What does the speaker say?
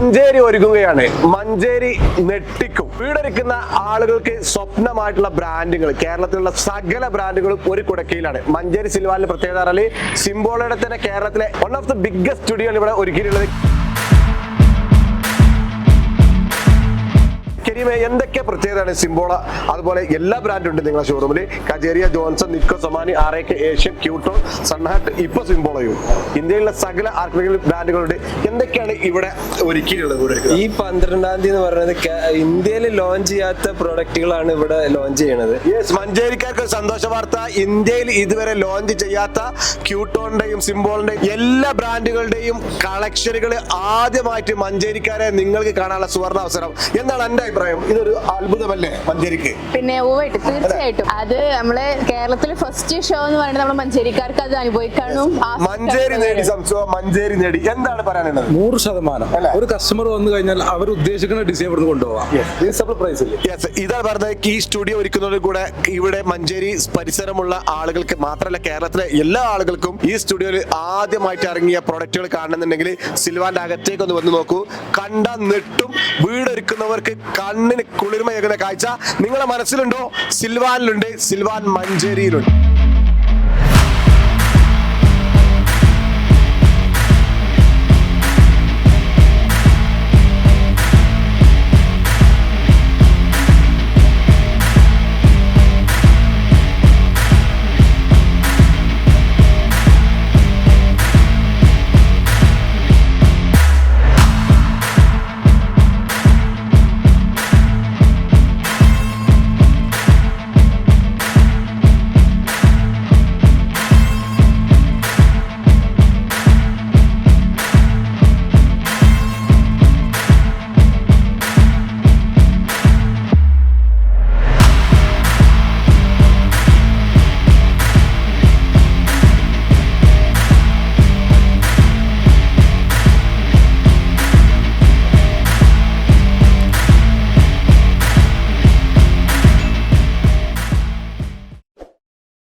മഞ്ചേരി ഒരുങ്ങുകയാണ്. മഞ്ചേരി നെട്ടിക്കും വീടൊരുക്കുന്ന ആളുകൾക്ക് സ്വപ്നമായിട്ടുള്ള ബ്രാൻഡുകൾ കേരളത്തിലുള്ള സകല ബ്രാൻഡുകളും ഒരു കുടക്കയിലാണ് മഞ്ചേരി സിൽവാലിന്റെ പ്രത്യേകത സിംബോളയുടെ തന്നെ കേരളത്തിലെ one of the biggest studio ഇവിടെ ഒരുക്കിയിട്ടുള്ളത് കരീമെ എന്തൊക്കെ പ്രത്യേകതയാണ് സിംബോള അതുപോലെ എല്ലാ ബ്രാൻഡും ഉണ്ട് നിങ്ങളുടെ ഷോറൂമിൽ Kajaria Johnson Nitco Somany R A K Asian Kyoto സൺഹാട്ട് ഇപ്പൊ സിംബോളയും. ഇന്ത്യയിലെ സകല ആർക്കിടെക്ചർ ബ്രാൻഡുകളുണ്ട് എന്തൊക്കെയാണ് ഇവിടെ ഒരുക്കിയിട്ടുള്ളത് ഈ പന്ത്രണ്ടാം തീയതി എന്ന് പറയുന്നത് ഇന്ത്യയിൽ ലോഞ്ച് ചെയ്യാത്ത പ്രൊഡക്റ്റുകളാണ് ഇവിടെ ലോഞ്ച് ചെയ്യുന്നത് യെസ് മഞ്ചേരിക്കാർക്ക് ഒരു സന്തോഷ വാർത്ത. ഇന്ത്യയിൽ ഇതുവരെ ലോഞ്ച് ചെയ്യാത്ത ക്യൂട്ടോണിന്റെയും സിംബോളിന്റെയും എല്ലാ ബ്രാൻഡുകളുടെയും കളക്ഷനുകൾ ആദ്യമായിട്ട് മഞ്ചേരിക്കാരെ നിങ്ങൾക്ക് കാണാനുള്ള സുവർണ അവസരം. എന്താണ് എന്റെ അഭിപ്രായം? ഇതൊരു അത്ഭുതമല്ലേ മഞ്ചേരിക്ക്? പിന്നെ ഓവായിട്ട് തീർച്ചയായിട്ടും. അത്. നമ്മളെ കേരളത്തിലെ ഫസ്റ്റ് ഷോ എന്ന് പറയുന്നത് നമ്മുടെ മഞ്ചേരിക്കാർക്ക് അത് അനുഭവിക്കാനും മഞ്ചേരി നേടി സംശയം മഞ്ചേരി നേടി. എന്താണ് പറയാനുള്ളത്? നൂറ് ശതമാനം? ഒരു കസ്റ്റമർ വന്നു കഴിഞ്ഞാൽ അവർ ഉദ്ദേശിക്കുന്ന ഡിസൈൻ ഇവിടെ കൊണ്ടുപോകാം റീസണബിൾ പ്രൈസിൽ യെസ് ഇതാണ് പറഞ്ഞത് ഈ സ്റ്റുഡിയോ ഒരുക്കുന്നതോട് കൂടെ ഇവിടെ മഞ്ചേരി പരിസരമുള്ള ആളുകൾക്ക് മാത്രമല്ല കേരളത്തിലെ എല്ലാ ആളുകൾക്കും ഈ സ്റ്റുഡിയോയിൽ ആദ്യമായിട്ട് ഇറങ്ങിയ പ്രൊഡക്റ്റുകൾ കാണണമെന്നുണ്ടെങ്കിൽ സിൽവാന്റെ അകത്തേക്ക് ഒന്ന് വന്ന് നോക്കൂ. കണ്ട നെട്ടും വീടൊരുക്കുന്നവർക്ക് കണ്ണിന് കുളിർമയേകുന്ന കാഴ്ച നിങ്ങളുടെ മനസ്സിലുണ്ടോ? സിൽവാനിലുണ്ട്. സിൽവാൻ മഞ്ചേരിയിലുണ്ട്.